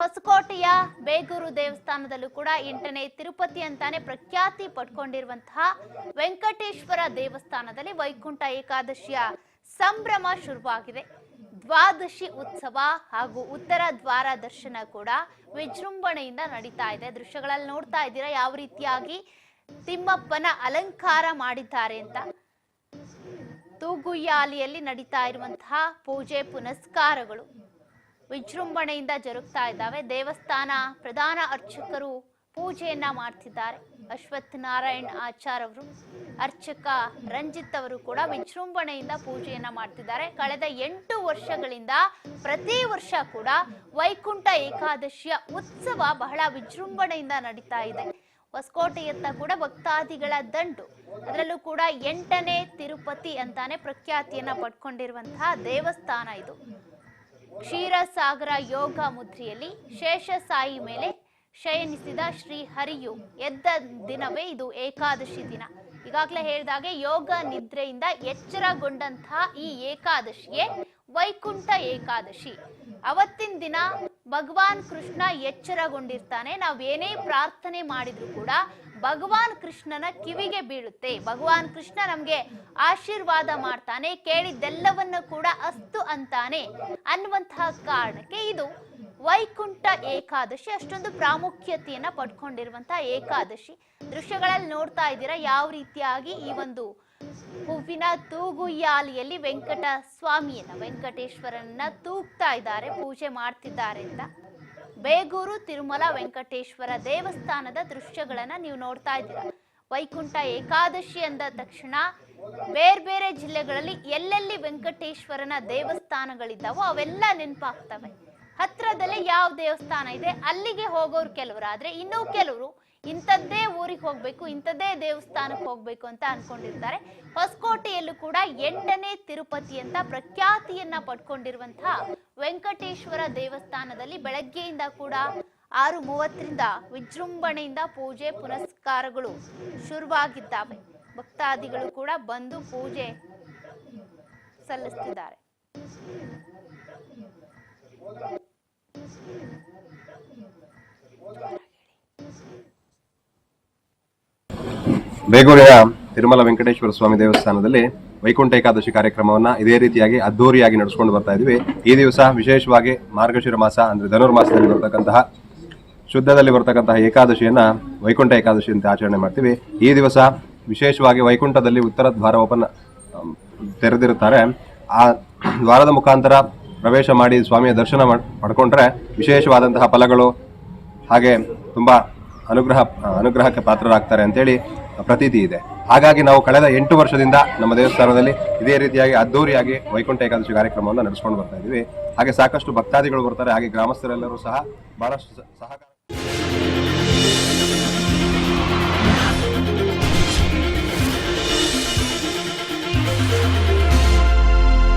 ಹೊಸಕೋಟೆಯ ಬೇಗೂರು ದೇವಸ್ಥಾನದಲ್ಲೂ ಕೂಡ ಎಂಟನೇ ತಿರುಪತಿ ಅಂತಾನೆ ಪ್ರಖ್ಯಾತಿ ಪಡ್ಕೊಂಡಿರುವಂತಹ ವೆಂಕಟೇಶ್ವರ ದೇವಸ್ಥಾನದಲ್ಲಿ ವೈಕುಂಠ ಏಕಾದಶಿಯ ಸಂಭ್ರಮ ಶುರುವಾಗಿದೆ. ದ್ವಾದಶಿ ಉತ್ಸವ ಹಾಗೂ ಉತ್ತರ ದ್ವಾರ ದರ್ಶನ ಕೂಡ ವಿಜೃಂಭಣೆಯಿಂದ ನಡೀತಾ ಇದೆ. ದೃಶ್ಯಗಳಲ್ಲಿ ನೋಡ್ತಾ ಇದ್ದೀರಾ ಯಾವ ರೀತಿಯಾಗಿ ತಿಮ್ಮಪ್ಪನ ಅಲಂಕಾರ ಮಾಡಿದ್ದಾರೆ ಅಂತ. ತೂಗುಯ್ಯಾಲಿಯಲ್ಲಿ ನಡೀತಾ ಇರುವಂತಹ ಪೂಜೆ ಪುನಸ್ಕಾರಗಳು. ವಿಜೃಂಭಣೆಯಿಂದ ಜರುಗ್ತಾ ಇದ್ದಾವೆ. ದೇವಸ್ಥಾನ ಪ್ರಧಾನ ಅರ್ಚಕರು ಪೂಜೆಯನ್ನ ಮಾಡ್ತಿದ್ದಾರೆ. ಅಶ್ವಥ್ ನಾರಾಯಣ್ ಆಚಾರ್ ಅವರು, ಅರ್ಚಕ ರಂಜಿತ್ ಅವರು ಕೂಡ ವಿಜೃಂಭಣೆಯಿಂದ ಪೂಜೆಯನ್ನ ಮಾಡ್ತಿದ್ದಾರೆ. ಕಳೆದ ಎಂಟು ವರ್ಷಗಳಿಂದ ಪ್ರತಿ ವರ್ಷ ಕೂಡ ವೈಕುಂಠ ಏಕಾದಶಿಯ ಉತ್ಸವ ಬಹಳ ವಿಜೃಂಭಣೆಯಿಂದ ನಡೀತಾ ಇದೆ. ಹೊಸಕೋಟೆಯತ್ತ ಕೂಡ ಭಕ್ತಾದಿಗಳ ದಂಡು. ಅದರಲ್ಲೂ ಕೂಡ ಎಂಟನೇ ತಿರುಪತಿ ಅಂತಾನೆ ಪ್ರಖ್ಯಾತಿಯನ್ನ ಪಡ್ಕೊಂಡಿರುವಂತಹ ದೇವಸ್ಥಾನ ಇದು. ಕ್ಷೀರಸಾಗರ ಯೋಗ ಮುದ್ರೆಯಲ್ಲಿ ಶೇಷಸಾಯಿ ಮೇಲೆ ಶಯನಿಸಿದ ಶ್ರೀ ಹರಿಯು ಎದ್ದ ದಿನವೇ ಇದು ಏಕಾದಶಿ ದಿನ. ಈಗಾಗಲೇ ಹೇಳಿದಾಗೆ ಯೋಗ ನಿದ್ರೆಯಿಂದ ಎಚ್ಚರಗೊಂಡಂತಹ ಈ ಏಕಾದಶಿಯೇ ವೈಕುಂಠ ಏಕಾದಶಿ. ಅವತ್ತಿನ ದಿನ ಭಗವಾನ್ ಕೃಷ್ಣ ಎಚ್ಚರಗೊಂಡಿರ್ತಾನೆ. ನಾವ್ ಏನೇ ಪ್ರಾರ್ಥನೆ ಮಾಡಿದ್ರು ಕೂಡ ಭಗವಾನ್ ಕೃಷ್ಣನ ಕಿವಿಗೆ ಬೀಳುತ್ತೆ. ಭಗವಾನ್ ಕೃಷ್ಣ ನಮ್ಗೆ ಆಶೀರ್ವಾದ ಮಾಡ್ತಾನೆ, ಕೇಳಿದ್ದೆಲ್ಲವನ್ನ ಕೂಡ ಅಸ್ತು ಅಂತಾನೆ. ಅನ್ನುವಂತಹ ಕಾರಣಕ್ಕೆ ಇದು ವೈಕುಂಠ ಏಕಾದಶಿ ಅಷ್ಟೊಂದು ಪ್ರಾಮುಖ್ಯತೆಯನ್ನ ಪಡ್ಕೊಂಡಿರುವಂತಹ ಏಕಾದಶಿ. ದೃಶ್ಯಗಳಲ್ಲಿ ನೋಡ್ತಾ ಇದ್ದೀರಾ, ಯಾವ ರೀತಿಯಾಗಿ ಈ ಒಂದು ಹೂವಿನ ತೂಗುಯ್ಯಾಲಿಯಲ್ಲಿ ವೆಂಕಟ ಸ್ವಾಮಿಯನ್ನ ವೆಂಕಟೇಶ್ವರನ್ನ ತೂಗ್ತಾ ಇದ್ದಾರೆ, ಪೂಜೆ ಮಾಡ್ತಿದ್ದಾರೆ ಅಂತ. ಬೇಗೂರು, ತಿರುಮಲ, ವೆಂಕಟೇಶ್ವರ ದೇವಸ್ಥಾನದ ದೃಶ್ಯಗಳನ್ನ ನೀವು ನೋಡ್ತಾ ಇದ್ದೀರಾ. ವೈಕುಂಠ ಏಕಾದಶಿ ಅಂದ ತಕ್ಷಣ ಬೇರೆ ಬೇರೆ ಜಿಲ್ಲೆಗಳಲ್ಲಿ ಎಲ್ಲೆಲ್ಲಿ ವೆಂಕಟೇಶ್ವರನ ದೇವಸ್ಥಾನಗಳಿದ್ದಾವೋ ಅವೆಲ್ಲ ನೆನಪಾಗ್ತವೆ. ಹತ್ರದಲ್ಲೇ ಯಾವ ದೇವಸ್ಥಾನ ಇದೆ, ಅಲ್ಲಿಗೆ ಹೋಗೋರು ಕೆಲವರು. ಆದ್ರೆ ಇನ್ನೂ ಕೆಲವರು ಇಂಥದ್ದೇ ಊರಿಗೆ ಹೋಗ್ಬೇಕು, ಇಂಥದ್ದೇ ದೇವಸ್ಥಾನಕ್ಕೆ ಹೋಗ್ಬೇಕು ಅಂತ ಅನ್ಕೊಂಡಿರ್ತಾರೆ. ಹೊಸಕೋಟೆಯಲ್ಲೂ ಕೂಡ ಎಂಟನೇ ತಿರುಪತಿ ಅಂತ ಪ್ರಖ್ಯಾತಿಯನ್ನ ಪಡ್ಕೊಂಡಿರುವಂತಹ ವೆಂಕಟೇಶ್ವರ ದೇವಸ್ಥಾನದಲ್ಲಿ ಬೆಳಗ್ಗೆಯಿಂದ ಕೂಡ ಆರು ಮೂವತ್ತರಿಂದ ವಿಜೃಂಭಣೆಯಿಂದ ಪೂಜೆ ಪುನಸ್ಕಾರಗಳು ಶುರುವಾಗಿದ್ದಾವೆ. ಭಕ್ತಾದಿಗಳು ಕೂಡ ಬಂದು ಪೂಜೆ ಸಲ್ಲಿಸುತ್ತಿದ್ದಾರೆ ಬೇಗೂರಿನ ತಿರುಮಲ ವೆಂಕಟೇಶ್ವರ ಸ್ವಾಮಿ ದೇವಸ್ಥಾನದಲ್ಲಿ ವೈಕುಂಠ ಏಕಾದಶಿ ಕಾರ್ಯಕ್ರಮವನ್ನ ಇದೇ ರೀತಿಯಾಗಿ ಅದ್ದೂರಿಯಾಗಿ ನಡೆಸ್ಕೊಂಡು ಬರ್ತಾ ಇದೀವಿ. ಈ ದಿವಸ ವಿಶೇಷವಾಗಿ ಮಾರ್ಗಶಿರ ಮಾಸ ಅಂದ್ರೆ ಧನುರ್ಮಾಸದಲ್ಲಿ ಬರ್ತಕ್ಕಂತಹ ಶುದ್ಧದಲ್ಲಿ ಬರ್ತಕ್ಕಂತಹ ಏಕಾದಶಿಯನ್ನ ವೈಕುಂಠ ಏಕಾದಶಿ ಅಂತ ಆಚರಣೆ ಮಾಡ್ತೀವಿ. ಈ ದಿವಸ ವಿಶೇಷವಾಗಿ ವೈಕುಂಠದಲ್ಲಿ ಉತ್ತರ ದ್ವಾರ ಓಪನ್ ತೆರೆದಿರುತ್ತಾರೆ. ಆ ದ್ವಾರದ ಮುಖಾಂತರ ಪ್ರವೇಶ ಮಾಡಿ ಸ್ವಾಮಿಯ ದರ್ಶನ ಪಡ್ಕೊಂಡ್ರೆ ವಿಶೇಷವಾದಂತಹ ಫಲಗಳು ಹಾಗೆ ತುಂಬಾ ಅನುಗ್ರಹ ಅನುಗ್ರಹಕ್ಕೆ ಪಾತ್ರರಾಗ್ತಾರೆ ಅಂತೇಳಿ ಪ್ರತೀತಿ ಇದೆ. ಹಾಗಾಗಿ ನಾವು ಕಳೆದ ಎಂಟು ವರ್ಷದಿಂದ ನಮ್ಮ ದೇವಸ್ಥಾನದಲ್ಲಿ ಇದೇ ರೀತಿಯಾಗಿ ಅದ್ದೂರಿಯಾಗಿ ವೈಕುಂಠ ಏಕಾದಶಿ ಕಾರ್ಯಕ್ರಮವನ್ನು ನಡೆಸ್ಕೊಂಡು ಬರ್ತಾ ಇದ್ದೀವಿ. ಹಾಗೆ ಸಾಕಷ್ಟು ಭಕ್ತಾದಿಗಳು ಬರ್ತಾರೆ, ಹಾಗೆ ಗ್ರಾಮಸ್ಥರೆಲ್ಲರೂ ಸಹ ಬಹಳಷ್ಟು ಸಹಕಾರ